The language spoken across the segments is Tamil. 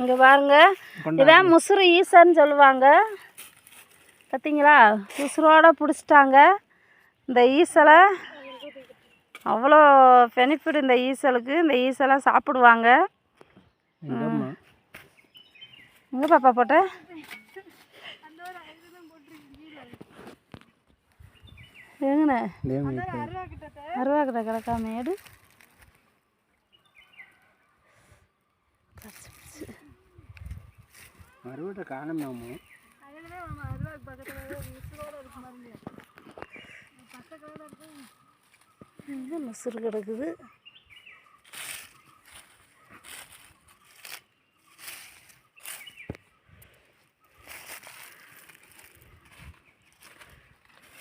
இங்கே பாருங்க. இதான் முசுறு ஈசன்னு சொல்லுவாங்க. பார்த்தீங்களா உசுரோட பிடிச்சிட்டாங்க. இந்த ஈசலை அவ்வளோ பெனிஃபிட் இந்த ஈசலுக்கு. இந்த ஈசலை சாப்பிடுவாங்க. எங்கே பாப்பா போட்ட. எங்கண்ணே அருவா கிட்ட கிடக்காம எடு. மறுபடியும் காணமாமோ. எங்கே முசுறு கிடக்குது?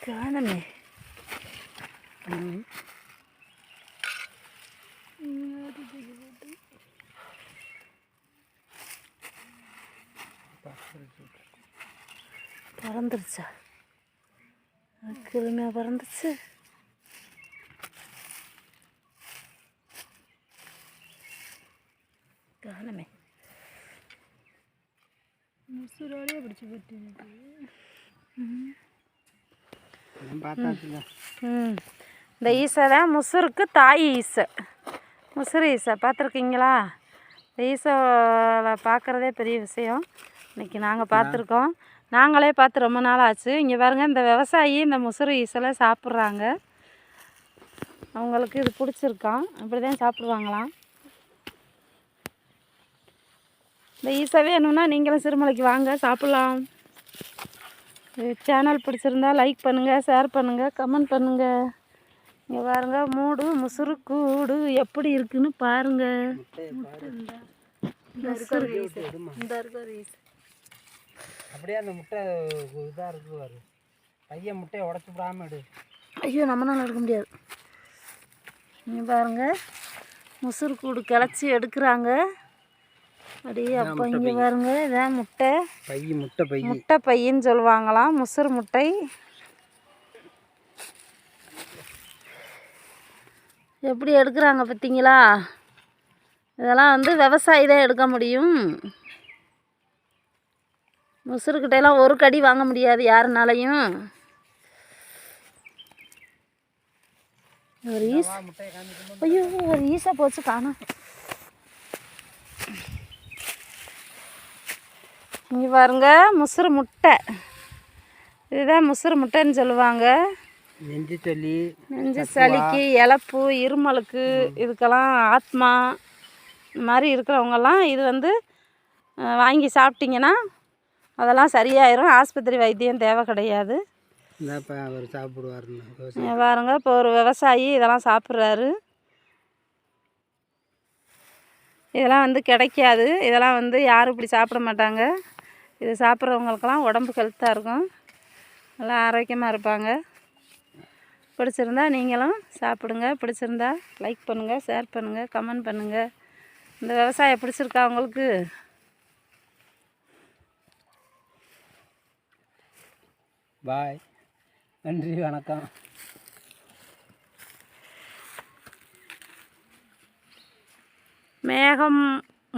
காணமே. பறந்துருச்சா? கிழமையாக பறந்துச்சு காணமே முசுரோடய பிடிச்சி போட்டு இந்த ஈசை தான் முசுருக்கு தாய் ஈசை. முசுறு ஈசை பார்த்துருக்கீங்களா? இந்த ஈசோவை பார்க்குறதே பெரிய விஷயம். இன்றைக்கி நாங்கள் பார்த்துருக்கோம் நாங்களே பார்த்து ரொம்ப நாள் ஆச்சு இங்கே பாருங்க இந்த விவசாயி இந்த முசுறு ஈசலை சாப்பிட்றாங்க. அவங்களுக்கு இது பிடிச்சிருக்கான் இப்படி தான் சாப்பிடுவாங்களாம். இந்த ஈசை வேணும்னா நீங்களும் சிறுமலைக்கு வாங்க சாப்பிட்லாம். சேனல் பிடிச்சிருந்தா லைக் பண்ணுங்கள் ஷேர் பண்ணுங்கள் கமெண்ட் பண்ணுங்கள் இங்கே பாருங்க மூடு முசுறு கூடு எப்படி இருக்குன்னு பாருங்க. முசுறு ஈசை. இந்த. அப்படியே அந்த முட்டை இதாக இருக்கு பாரு பையன் முட்டையை உடச்சி விடாம எடு ஐயோ நம்மளால எடுக்க முடியாது. இங்கே பாருங்க முசுறு கூடு கிளச்சி எடுக்கிறாங்க. அப்படியே அப்போ இங்கே பாருங்க இதான் முட்டை. பை முட்டை பை. முட்டை பையன்னு சொல்லுவாங்களாம் முசுறு முட்டை. எப்படி எடுக்கிறாங்க பார்த்தீங்களா இதெல்லாம் வந்து விவசாயி தான் எடுக்க முடியும். முசுறுக்கிட்டையெல்லாம் ஒரு கடி வாங்க முடியாது யாருனாலையும். ஒரு ஈஸ் ஐயோ ஒரு ஈஸா போச்சு காணோம் இங்கே பாருங்க முசுறு முட்டை. இதுதான் முசுறு முட்டைன்னு சொல்லுவாங்க. நெஞ்சு சொல்லி நெஞ்சு சளிக்கு இழப்பு இருமலுக்கு இதுக்கெல்லாம் ஆத்மா இந்த மாதிரி இருக்கிறவங்கெல்லாம் இது வந்து வாங்கி சாப்பிட்டிங்கன்னா அதெல்லாம் சரியாயிரும். ஆஸ்பத்திரி வைத்தியம் தேவை கிடையாது. அவர் சாப்பிடுவாருன்னு பாருங்க இப்போ ஒரு விவசாயி இதெல்லாம் சாப்பிட்றாரு. இதெல்லாம் வந்து கிடைக்காது. இதெல்லாம் வந்து யாரும் இப்படி சாப்பிட மாட்டாங்க. இது சாப்பிட்றவங்களுக்கெல்லாம் உடம்பு ஹெல்த்தாக இருக்கும். நல்லா ஆரோக்கியமாக இருப்பாங்க. பிடிச்சிருந்தா நீங்களும் சாப்பிடுங்க. பிடிச்சிருந்தா லைக் பண்ணுங்கள் ஷேர் பண்ணுங்கள் கமெண்ட் பண்ணுங்கள் இந்த விவசாயம் பிடிச்சிருக்கா உங்களுக்கு? பாய். நன்றி வணக்கம். மேகம்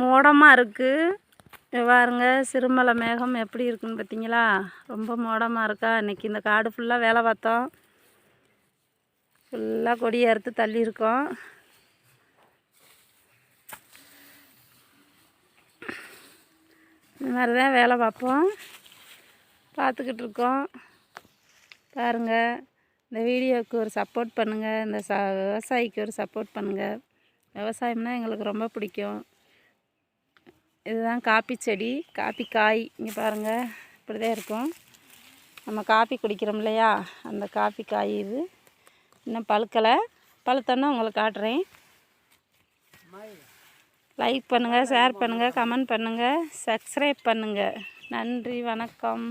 மோடமாக இருக்குது பாருங்க சிறுமலை மேகம் எப்படி இருக்குன்னு பார்த்தீங்களா ரொம்ப மோடமாக இருக்கா? இன்றைக்கி இந்த காடு ஃபுல்லாக வேலை பார்த்தோம். ஃபுல்லாக கொடியை அறுத்து தள்ளியிருக்கோம். இந்த மாதிரி தான் வேலை பார்ப்போம். பார்த்துக்கிட்டு இருக்கோம். பாருங்கள் இந்த வீடியோவுக்கு ஒரு சப்போர்ட் பண்ணுங்கள் இந்த ச விவசாயிக்கு ஒரு சப்போர்ட் பண்ணுங்கள் விவசாயம்னா எங்களுக்கு ரொம்ப பிடிக்கும். இதுதான் காப்பி செடி காப்பி காய். இங்கே பாருங்கள் இப்படி தான் இருக்கும். நம்ம காப்பி குடிக்கிறோம் இல்லையா? அந்த காப்பி காய் இது. இன்னும் பழுக்கலை. பழுத்தோன்னா உங்களுக்கு காட்டுறேன். லைக் பண்ணுங்கள் ஷேர் பண்ணுங்கள் கமெண்ட் பண்ணுங்கள் சப்ஸ்கிரைப் பண்ணுங்கள் நன்றி. வணக்கம்.